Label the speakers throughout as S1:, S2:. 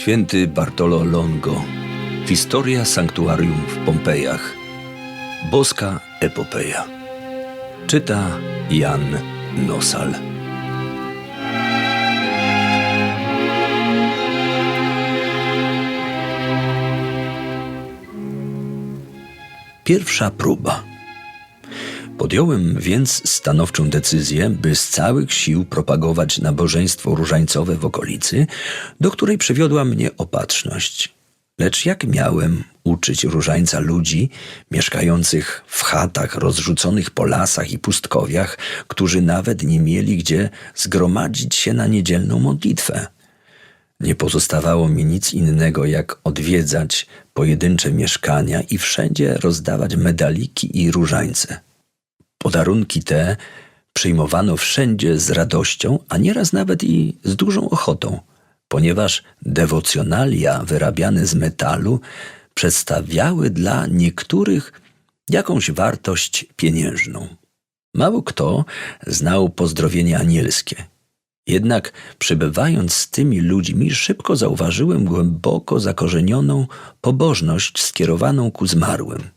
S1: Święty Bartolo Longo. Historia sanktuarium w Pompejach. Boska epopeja. Czyta Jan Nosal. Pierwsza próba. Podjąłem więc stanowczą decyzję, by z całych sił propagować nabożeństwo różańcowe w okolicy, do której przywiodła mnie opatrzność. Lecz jak miałem uczyć różańca ludzi mieszkających w chatach rozrzuconych po lasach i pustkowiach, którzy nawet nie mieli gdzie zgromadzić się na niedzielną modlitwę? Nie pozostawało mi nic innego, jak odwiedzać pojedyncze mieszkania i wszędzie rozdawać medaliki i różańce. Podarunki te przyjmowano wszędzie z radością, a nieraz nawet i z dużą ochotą, ponieważ dewocjonalia wyrabiane z metalu przedstawiały dla niektórych jakąś wartość pieniężną. Mało kto znał pozdrowienie anielskie. Jednak przebywając z tymi ludźmi, szybko zauważyłem głęboko zakorzenioną pobożność skierowaną ku zmarłym.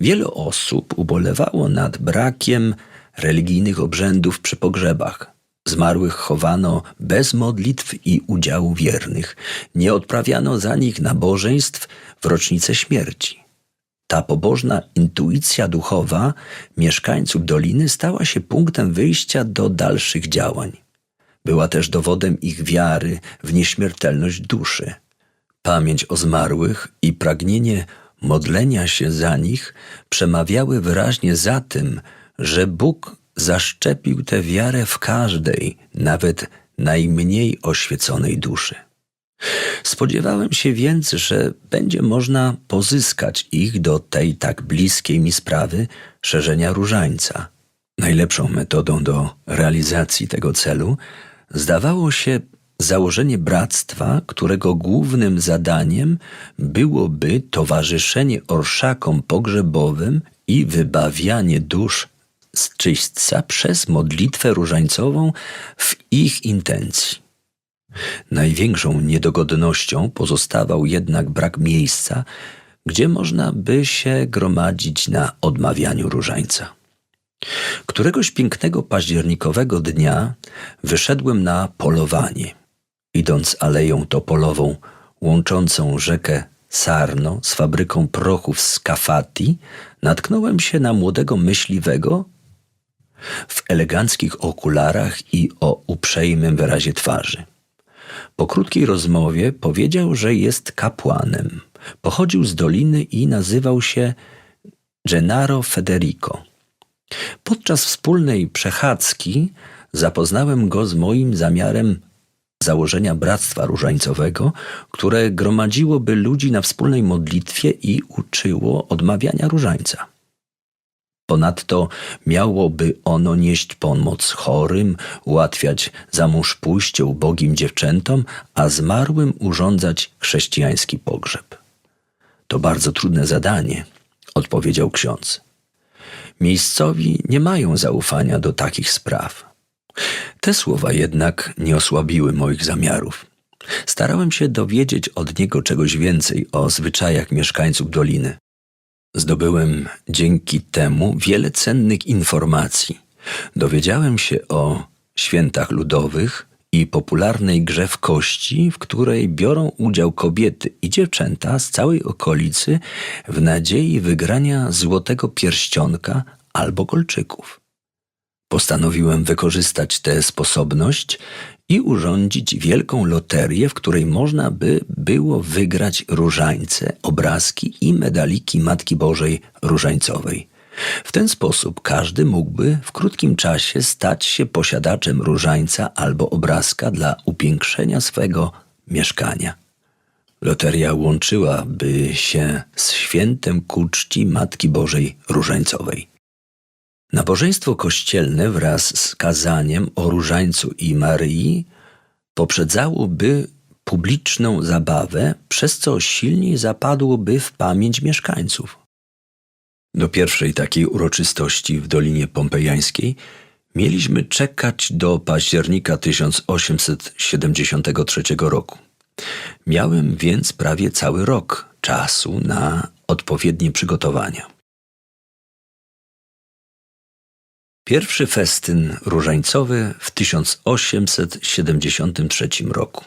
S1: Wiele osób ubolewało nad brakiem religijnych obrzędów przy pogrzebach. Zmarłych chowano bez modlitw i udziału wiernych. Nie odprawiano za nich nabożeństw w rocznicę śmierci. Ta pobożna intuicja duchowa mieszkańców doliny stała się punktem wyjścia do dalszych działań. Była też dowodem ich wiary w nieśmiertelność duszy. Pamięć o zmarłych i pragnienie modlenia się za nich przemawiały wyraźnie za tym, że Bóg zaszczepił tę wiarę w każdej, nawet najmniej oświeconej duszy. Spodziewałem się więc, że będzie można pozyskać ich do tej tak bliskiej mi sprawy szerzenia różańca. Najlepszą metodą do realizacji tego celu zdawało się założenie bractwa, którego głównym zadaniem byłoby towarzyszenie orszakom pogrzebowym i wybawianie dusz z czyśćca przez modlitwę różańcową w ich intencji. Największą niedogodnością pozostawał jednak brak miejsca, gdzie można by się gromadzić na odmawianiu różańca. Któregoś pięknego październikowego dnia wyszedłem na polowanie. Idąc aleją topolową łączącą rzekę Sarno z fabryką prochów z Kafati, natknąłem się na młodego myśliwego w eleganckich okularach i o uprzejmym wyrazie twarzy. Po krótkiej rozmowie powiedział, że jest kapłanem. Pochodził z doliny i nazywał się Gennaro Federico. Podczas wspólnej przechadzki zapoznałem go z moim zamiarem założenia Bractwa Różańcowego, które gromadziłoby ludzi na wspólnej modlitwie i uczyło odmawiania różańca. Ponadto miałoby ono nieść pomoc chorym, ułatwiać zamąż pójście ubogim dziewczętom, a zmarłym urządzać chrześcijański pogrzeb. To bardzo trudne zadanie, odpowiedział ksiądz. Miejscowi nie mają zaufania do takich spraw. Te słowa jednak nie osłabiły moich zamiarów. Starałem się dowiedzieć od niego czegoś więcej o zwyczajach mieszkańców doliny. Zdobyłem dzięki temu wiele cennych informacji. Dowiedziałem się o świętach ludowych i popularnej grze w kości, w której biorą udział kobiety i dziewczęta z całej okolicy w nadziei wygrania złotego pierścionka albo kolczyków. Postanowiłem wykorzystać tę sposobność i urządzić wielką loterię, w której można by było wygrać różańce, obrazki i medaliki Matki Bożej Różańcowej. W ten sposób każdy mógłby w krótkim czasie stać się posiadaczem różańca albo obrazka dla upiększenia swego mieszkania. Loteria łączyłaby się z świętem ku czci Matki Bożej Różańcowej. Nabożeństwo kościelne wraz z kazaniem o Różańcu i Maryi poprzedzałoby publiczną zabawę, przez co silniej zapadłoby w pamięć mieszkańców. Do pierwszej takiej uroczystości w Dolinie Pompejańskiej mieliśmy czekać do października 1873 roku. Miałem więc prawie cały rok czasu na odpowiednie przygotowania. Pierwszy festyn różańcowy w 1873 roku.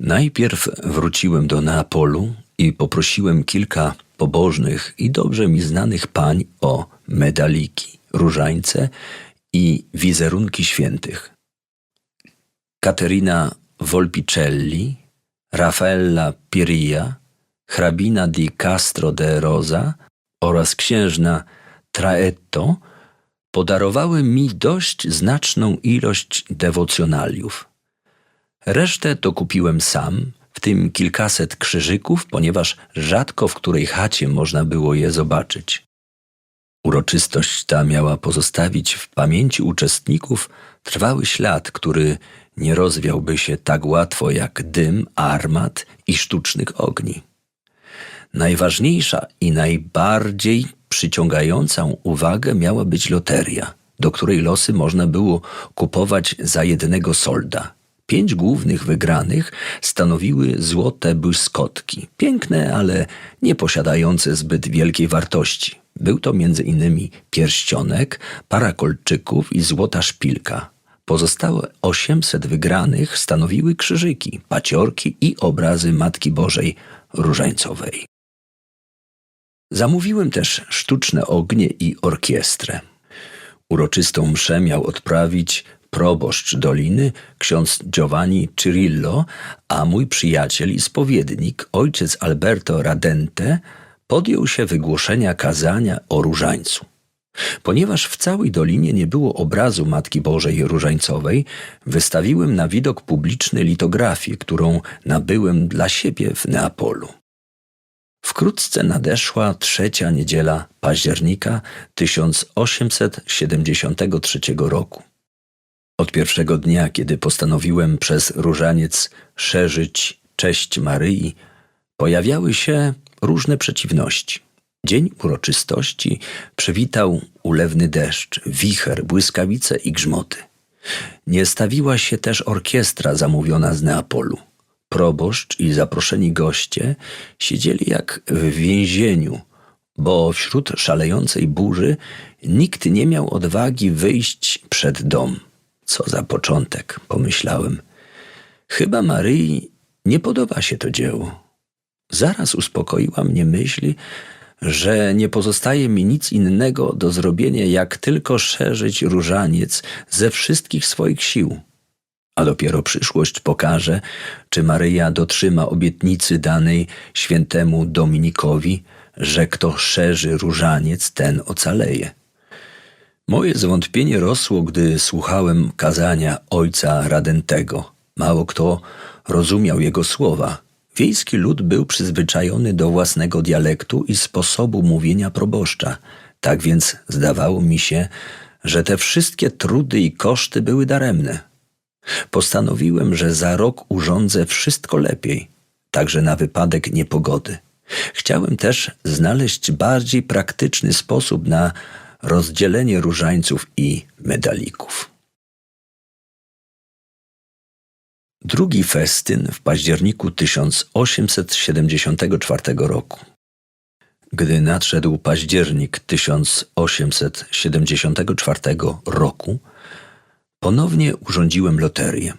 S1: Najpierw wróciłem do Neapolu i poprosiłem kilka pobożnych i dobrze mi znanych pań o medaliki, różańce i wizerunki świętych. Caterina Volpicelli, Raffaella Piria, hrabina di Castro de Rosa oraz księżna Traetto podarowały mi dość znaczną ilość dewocjonaliów. Resztę to kupiłem sam, w tym kilkaset krzyżyków, ponieważ rzadko w której chacie można było je zobaczyć. Uroczystość ta miała pozostawić w pamięci uczestników trwały ślad, który nie rozwiałby się tak łatwo jak dym armat i sztucznych ogni. Najważniejsza i najbardziej przyciągającą uwagę miała być loteria, do której losy można było kupować za jednego solda. Pięć głównych wygranych stanowiły złote błyskotki, piękne, ale nie posiadające zbyt wielkiej wartości. Był to innymi pierścionek, para kolczyków i złota szpilka. Pozostałe 800 wygranych stanowiły krzyżyki, paciorki i obrazy Matki Bożej Różańcowej. Zamówiłem też sztuczne ognie i orkiestrę. Uroczystą mszę miał odprawić proboszcz doliny, ksiądz Giovanni Cirillo, a mój przyjaciel i spowiednik, ojciec Alberto Radente, podjął się wygłoszenia kazania o różańcu. Ponieważ w całej dolinie nie było obrazu Matki Bożej Różańcowej, wystawiłem na widok publiczny litografię, którą nabyłem dla siebie w Neapolu. Wkrótce nadeszła trzecia niedziela października 1873 roku. Od pierwszego dnia, kiedy postanowiłem przez różaniec szerzyć cześć Maryi, pojawiały się różne przeciwności. Dzień uroczystości przywitał ulewny deszcz, wicher, błyskawice i grzmoty. Nie stawiła się też orkiestra zamówiona z Neapolu. Proboszcz i zaproszeni goście siedzieli jak w więzieniu, bo wśród szalejącej burzy nikt nie miał odwagi wyjść przed dom. Co za początek, pomyślałem. Chyba Maryi nie podoba się to dzieło. Zaraz uspokoiła mnie myśl, że nie pozostaje mi nic innego do zrobienia, jak tylko szerzyć różaniec ze wszystkich swoich sił. A dopiero przyszłość pokaże, czy Maryja dotrzyma obietnicy danej świętemu Dominikowi, że kto szerzy różaniec, ten ocaleje. Moje zwątpienie rosło, gdy słuchałem kazania ojca Radentego. Mało kto rozumiał jego słowa. Wiejski lud był przyzwyczajony do własnego dialektu i sposobu mówienia proboszcza. Tak więc zdawało mi się, że te wszystkie trudy i koszty były daremne. Postanowiłem, że za rok urządzę wszystko lepiej, także na wypadek niepogody. Chciałem też znaleźć bardziej praktyczny sposób na rozdzielenie różańców i medalików. Drugi festyn w październiku 1874 roku. Gdy nadszedł październik 1874 roku, ponownie urządziłem loterię.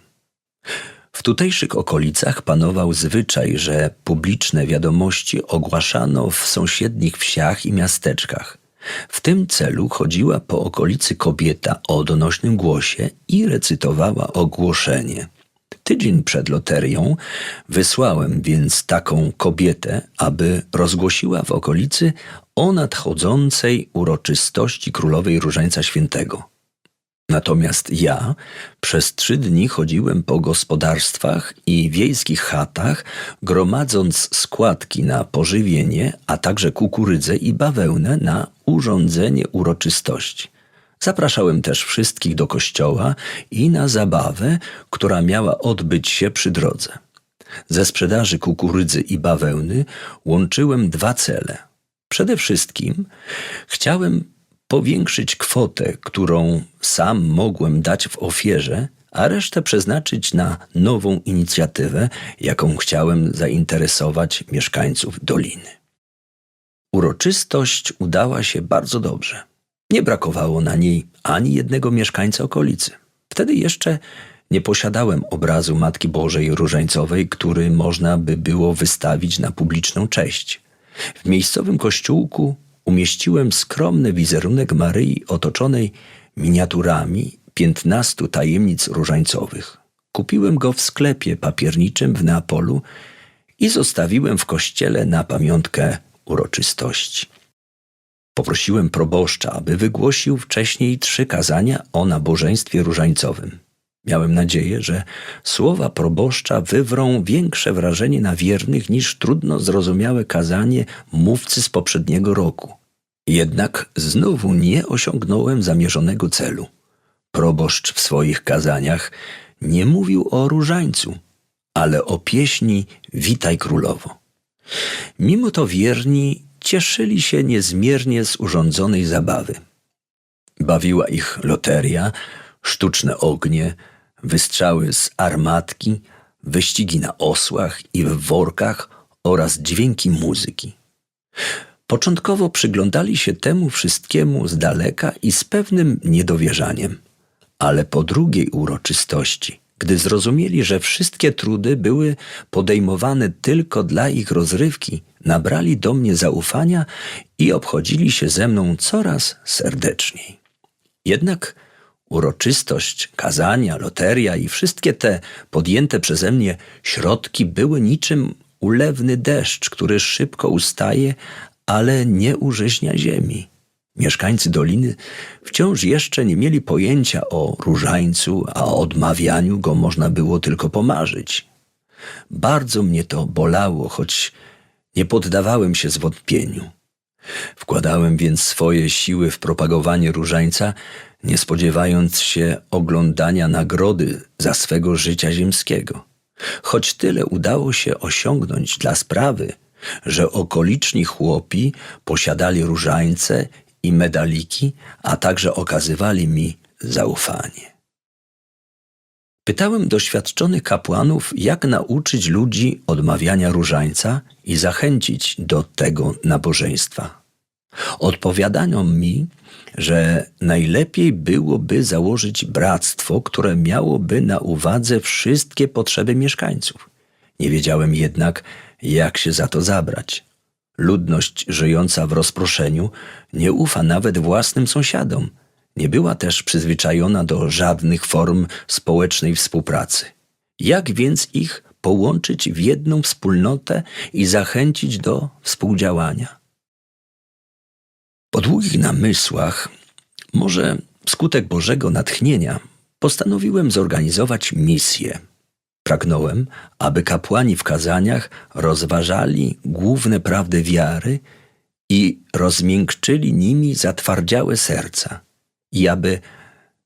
S1: W tutejszych okolicach panował zwyczaj, że publiczne wiadomości ogłaszano w sąsiednich wsiach i miasteczkach – w tym celu chodziła po okolicy kobieta o donośnym głosie i recytowała ogłoszenie. Tydzień przed loterią wysłałem więc taką kobietę, aby rozgłosiła w okolicy o nadchodzącej uroczystości królowej Różańca Świętego. Natomiast ja przez trzy dni chodziłem po gospodarstwach i wiejskich chatach, gromadząc składki na pożywienie, a także kukurydzę i bawełnę na urządzenie uroczystości. Zapraszałem też wszystkich do kościoła i na zabawę, która miała odbyć się przy drodze. Ze sprzedaży kukurydzy i bawełny łączyłem dwa cele. Przede wszystkim chciałem powiększyć kwotę, którą sam mogłem dać w ofierze a resztę przeznaczyć na nową inicjatywę, jaką chciałem zainteresować mieszkańców doliny. Uroczystość udała się bardzo dobrze. Nie brakowało na niej ani jednego mieszkańca okolicy. Wtedy jeszcze nie posiadałem obrazu Matki Bożej Różańcowej, który można by było wystawić na publiczną cześć. W miejscowym kościółku umieściłem skromny wizerunek Maryi otoczonej miniaturami piętnastu tajemnic różańcowych. Kupiłem go w sklepie papierniczym w Neapolu i zostawiłem w kościele na pamiątkę uroczystości. Poprosiłem proboszcza, aby wygłosił wcześniej trzy kazania o nabożeństwie różańcowym. Miałem nadzieję, że słowa proboszcza wywrą większe wrażenie na wiernych niż trudno zrozumiałe kazanie mówcy z poprzedniego roku. Jednak znowu nie osiągnąłem zamierzonego celu. Proboszcz w swoich kazaniach nie mówił o różańcu, ale o pieśni Witaj Królowo. Mimo to wierni cieszyli się niezmiernie z urządzonej zabawy. Bawiła ich loteria, sztuczne ognie, wystrzały z armatki, wyścigi na osłach i w workach oraz dźwięki muzyki. Początkowo przyglądali się temu wszystkiemu z daleka i z pewnym niedowierzaniem, ale po drugiej uroczystości, gdy zrozumieli, że wszystkie trudy były podejmowane tylko dla ich rozrywki, nabrali do mnie zaufania i obchodzili się ze mną coraz serdeczniej. Jednak uroczystość, kazania, loteria i wszystkie te podjęte przeze mnie środki były niczym ulewny deszcz, który szybko ustaje, ale nie użyźnia ziemi. Mieszkańcy doliny wciąż jeszcze nie mieli pojęcia o różańcu, a o odmawianiu go można było tylko pomarzyć. Bardzo mnie to bolało, choć nie poddawałem się zwątpieniu. Wkładałem więc swoje siły w propagowanie różańca, nie spodziewając się oglądania nagrody za swego życia ziemskiego. Choć tyle udało się osiągnąć dla sprawy, że okoliczni chłopi posiadali różańce i medaliki, a także okazywali mi zaufanie. Pytałem doświadczonych kapłanów, jak nauczyć ludzi odmawiania różańca i zachęcić do tego nabożeństwa. Odpowiadano mi, że najlepiej byłoby założyć bractwo, które miałoby na uwadze wszystkie potrzeby mieszkańców. Nie wiedziałem jednak, jak się za to zabrać. Ludność żyjąca w rozproszeniu nie ufa nawet własnym sąsiadom. Nie była też przyzwyczajona do żadnych form społecznej współpracy. Jak więc ich połączyć w jedną wspólnotę i zachęcić do współdziałania? Po długich namysłach, może wskutek Bożego natchnienia, postanowiłem zorganizować misję. Pragnąłem, aby kapłani w kazaniach rozważali główne prawdy wiary i rozmiękczyli nimi zatwardziałe serca, i aby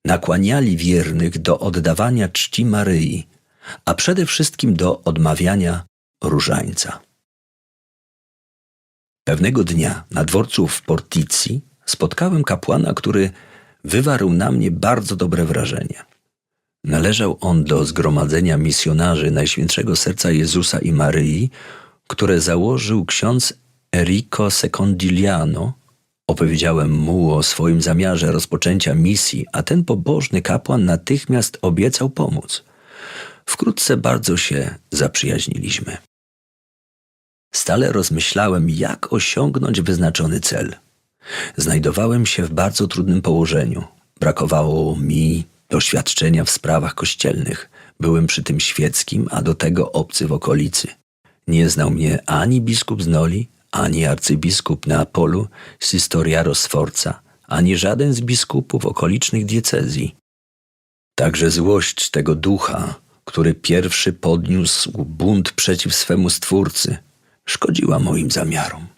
S1: nakłaniali wiernych do oddawania czci Maryi, a przede wszystkim do odmawiania różańca. Pewnego dnia na dworcu w Portici spotkałem kapłana, który wywarł na mnie bardzo dobre wrażenie. Należał on do zgromadzenia misjonarzy Najświętszego Serca Jezusa i Maryi, które założył ksiądz Enrico Secondigliano. Opowiedziałem mu o swoim zamiarze rozpoczęcia misji, a ten pobożny kapłan natychmiast obiecał pomóc. Wkrótce bardzo się zaprzyjaźniliśmy. Stale rozmyślałem, jak osiągnąć wyznaczony cel. Znajdowałem się w bardzo trudnym położeniu. Brakowało mi doświadczenia w sprawach kościelnych. Byłem przy tym świeckim, a do tego obcy w okolicy. Nie znał mnie ani biskup z Noli, ani arcybiskup Neapolu, Sistoriaro Sforza, ani żaden z biskupów okolicznych diecezji. Także złość tego ducha, który pierwszy podniósł bunt przeciw swemu Stwórcy, szkodziła moim zamiarom.